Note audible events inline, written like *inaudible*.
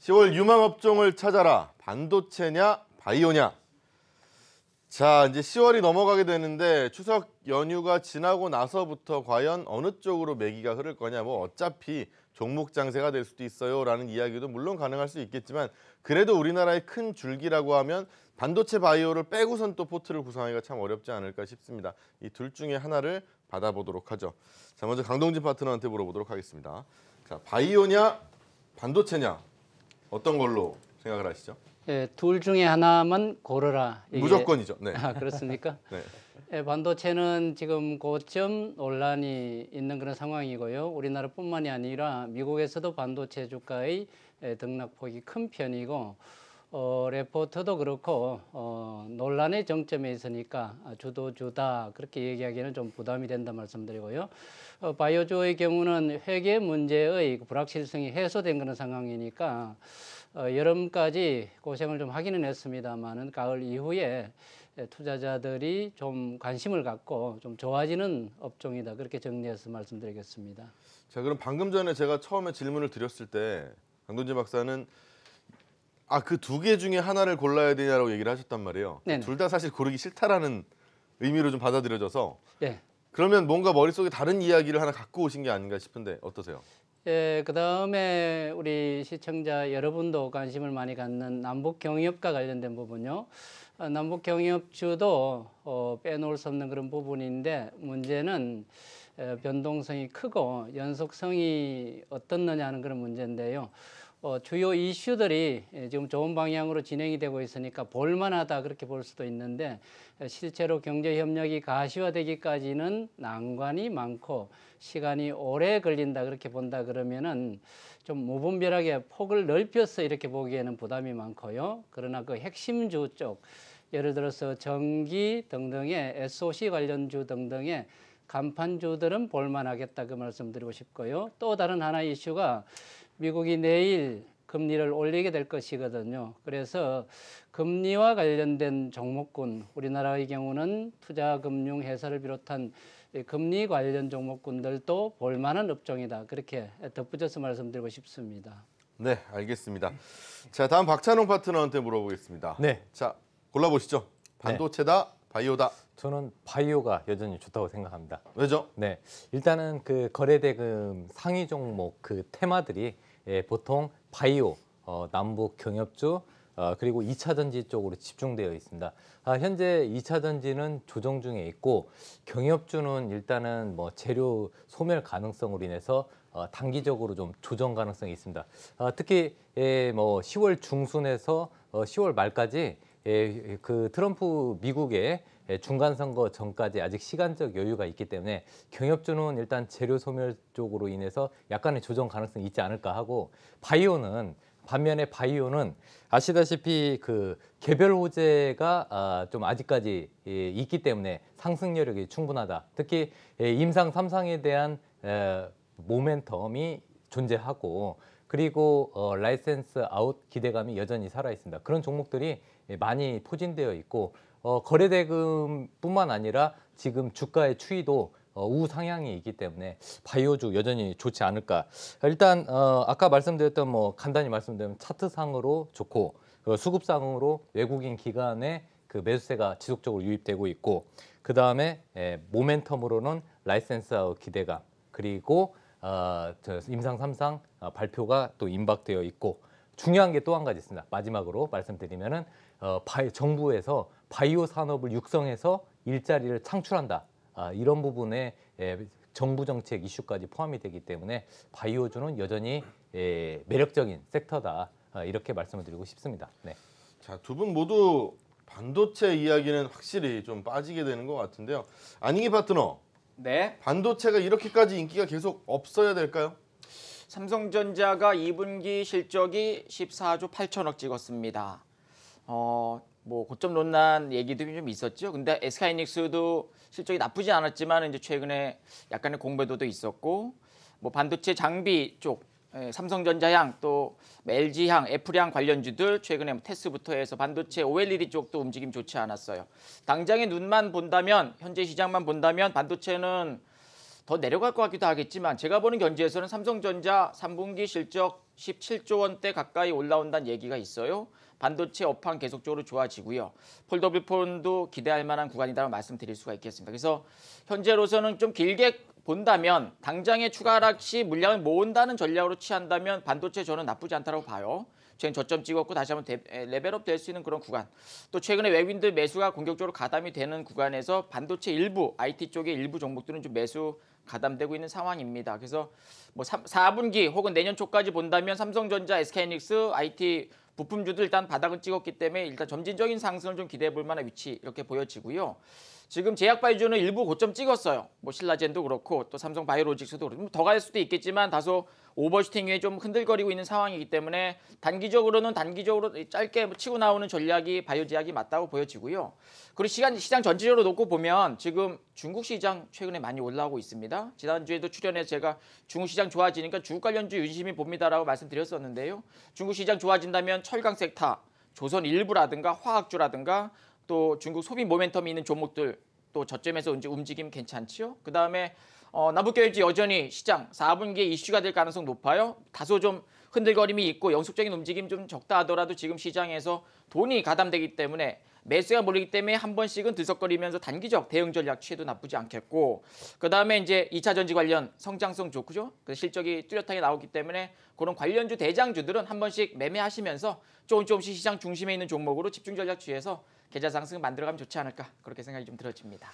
10월 유망 업종을 찾아라. 반도체냐 바이오냐. 자, 이제 10월이 넘어가게 되는데 추석 연휴가 지나고 나서부터 과연 어느 쪽으로 매기가 흐를 거냐. 뭐 어차피 종목 장세가 될 수도 있어요 라는 이야기도 물론 가능할 수 있겠지만 그래도 우리나라의 큰 줄기라고 하면 반도체 바이오를 빼고선 또 포트를 구성하기가 참 어렵지 않을까 싶습니다. 이 둘 중에 하나를 받아보도록 하죠. 자, 먼저 강동진 파트너한테 물어보도록 하겠습니다. 자, 바이오냐 반도체냐 어떤 걸로 생각을 하시죠? 예, 둘 중에 하나만 고르라. 이게- 무조건이죠. 네. 아, 그렇습니까? *laughs* 네. 예, 반도체는 지금 고점 논란이 있는 그런 상황이고요. 우리나라뿐만이 아니라 미국에서도 반도체 주가의 예, 등락폭이 큰 편이고 어, 레포트도 그렇고 어, 논란의 정점에 있으니까 아, 주도 주다 그렇게 얘기하기는 좀 부담이 된다 말씀드리고요. 어, 바이오주의 경우는 회계 문제의 그 불확실성이 해소된 그런 상황이니까 어, 여름까지 고생을 좀 하기는 했습니다만은 가을 이후에 예, 투자자들이 좀 관심을 갖고 좀 좋아지는 업종이다 그렇게 정리해서 말씀드리겠습니다. 자, 그럼 방금 전에 제가 처음에 질문을 드렸을 때 강동진 박사는 아 그 두 개 중에 하나를 골라야 되냐라고 얘기를 하셨단 말이에요. 네네. 둘다 사실 고르기 싫다라는 의미로 좀 받아들여져서 예. 그러면 뭔가 머릿속에 다른 이야기를 하나 갖고 오신 게 아닌가 싶은데 어떠세요? 예, 그 다음에 우리 시청자 여러분도 관심을 많이 갖는 남북 경협과 관련된 부분요. 어, 남북 경협주도 어, 빼놓을 수 없는 그런 부분인데 문제는 에, 변동성이 크고 연속성이 어떻느냐 하는 그런 문제인데요. 어, 주요 이슈들이 예, 지금 좋은 방향으로 진행이 되고 있으니까 볼만하다 그렇게 볼 수도 있는데 에, 실제로 경제 협력이 가시화되기까지는 난관이 많고 시간이 오래 걸린다 그렇게 본다 그러면은 좀 무분별하게 폭을 넓혀서 이렇게 보기에는 부담이 많고요. 그러나 그 핵심주 쪽 예를 들어서 전기 등등의 SOC 관련주 등등의 간판주들은 볼만하겠다 그 말씀드리고 싶고요. 또 다른 하나 이슈가 미국이 내일 금리를 올리게 될 것이거든요. 그래서 금리와 관련된 종목군, 우리나라의 경우는 투자금융회사를 비롯한 이 금리 관련 종목군들도 볼만한 업종이다. 그렇게 덧붙여서 말씀드리고 싶습니다. 네, 알겠습니다. 자, 다음 박찬홍 파트너한테 물어보겠습니다. 네. 자, 골라보시죠. 반도체다, 바이오다. 저는 바이오가 여전히 좋다고 생각합니다. 왜죠? 네, 일단은 그 거래대금 상위 종목 그 테마들이 예, 보통 바이오, 어, 남북 경협주 어, 그리고 2차 전지 쪽으로 집중되어 있습니다. 아, 현재 2차 전지는 조정 중에 있고 경협주는 일단은 뭐 재료 소멸 가능성으로 인해서 어, 단기적으로 좀 조정 가능성이 있습니다. 아, 특히 예, 뭐 10월 중순에서 어, 10월 말까지 예, 그 트럼프 미국의 예, 중간 선거 전까지 아직 시간적 여유가 있기 때문에 경협주는 일단 재료 소멸 쪽으로 인해서 약간의 조정 가능성이 있지 않을까 하고 바이오는 반면에 바이오는 아시다시피 그 개별 호재가 아, 좀 아직까지 예, 있기 때문에 상승 여력이 충분하다. 특히 예, 임상 삼상에 대한 에, 모멘텀이 존재하고 그리고 어, 라이센스 아웃 기대감이 여전히 살아 있습니다. 그런 종목들이 예, 많이 포진되어 있고 어, 거래 대금뿐만 아니라 지금 주가의 추이도 어, 우상향이 있기 때문에 바이오주 여전히 좋지 않을까. 일단 어, 아까 말씀드렸던 뭐 간단히 말씀드리면 차트상으로 좋고 그 수급상으로 외국인 기관의 그 매수세가 지속적으로 유입되고 있고 그 다음에 에, 모멘텀으로는 라이센스 아웃 기대감 그리고 어, 저 임상 삼상 어, 발표가 또 임박되어 있고 중요한 게 또 한 가지 있습니다. 마지막으로 말씀드리면은 어, 바이, 정부에서 바이오 산업을 육성해서 일자리를 창출한다. 아, 이런 부분에 예, 정부 정책 이슈까지 포함이 되기 때문에 바이오주는 여전히 예, 매력적인 섹터다. 아, 이렇게 말씀을 드리고 싶습니다. 네. 자, 두 분 모두 반도체 이야기는 확실히 좀 빠지게 되는 것 같은데요. 안익희 파트너, 네. 반도체가 이렇게까지 인기가 계속 없어야 될까요? 삼성전자가 2분기 실적이 14조 8천억 찍었습니다. 어, 뭐 고점 논란 얘기도 좀 있었죠. 근데 SK하이닉스도 실적이 나쁘지 않았지만 이제 최근에 약간의 공배도도 있었고 뭐 반도체 장비 쪽 예, 삼성전자향 또 LG향, 애플향 관련주들 최근에 뭐 테스부터 해서 반도체 OLED 쪽도 움직임 좋지 않았어요. 당장의 눈만 본다면 현재 시장만 본다면 반도체는 더 내려갈 것 같기도 하겠지만 제가 보는 견지에서는 삼성전자 3분기 실적 17조 원대 가까이 올라온다는 얘기가 있어요. 반도체 업황 계속적으로 좋아지고요. 폴더블 폰도 기대할 만한 구간이라고 말씀드릴 수가 있겠습니다. 그래서 현재로서는 좀 길게 본다면 당장의 추가 하락 시 물량을 모은다는 전략으로 취한다면 반도체 저는 나쁘지 않다고 봐요. 최근 저점 찍었고 다시 한번 레벨업 될 수 있는 그런 구간. 또 최근에 외국인들 매수가 공격적으로 가담이 되는 구간에서 반도체 일부 IT 쪽의 일부 종목들은 좀 매수 가담되고 있는 상황입니다. 그래서 뭐 3, 4분기 혹은 내년 초까지 본다면 삼성전자, SK하이닉스, IT 부품주들 일단 바닥은 찍었기 때문에 일단 점진적인 상승을 좀 기대해 볼 만한 위치 이렇게 보여지고요. 지금 제약바이오는 일부 고점 찍었어요. 뭐 신라젠도 그렇고 또 삼성 바이오로직스도 그렇고 더 갈 수도 있겠지만 다소 오버슈팅 위에 좀 흔들거리고 있는 상황이기 때문에 단기적으로는 단기적으로 짧게 치고 나오는 전략이 바이오 제약이 맞다고 보여지고요. 그리고 시간 시장 전체적으로 놓고 보면 지금 중국 시장 최근에 많이 올라오고 있습니다. 지난주에도 출연해서 제가 중국 시장 좋아지니까 중국 관련주 유심히 봅니다라고 말씀드렸었는데요. 중국 시장 좋아진다면 철강 섹터, 조선 일부라든가 화학주라든가 또 중국 소비 모멘텀이 있는 종목들 또 저점에서 이제 움직임 괜찮지요. 그 다음에 어, 남북교역지 여전히 시장 4분기에 이슈가 될 가능성 높아요. 다소 좀 흔들거림이 있고 영속적인 움직임 좀 적다 하더라도 지금 시장에서 돈이 가담되기 때문에 매수가 몰리기 때문에 한 번씩은 들썩거리면서 단기적 대응 전략 취해도 나쁘지 않겠고 그 다음에 이제 2차 전지 관련 성장성 좋고죠. 그 실적이 뚜렷하게 나오기 때문에 그런 관련주 대장주들은 한 번씩 매매하시면서 조금 조금씩 시장 중심에 있는 종목으로 집중 전략 취해서 계좌 상승 만들어가면 좋지 않을까 그렇게 생각이 좀 들어집니다.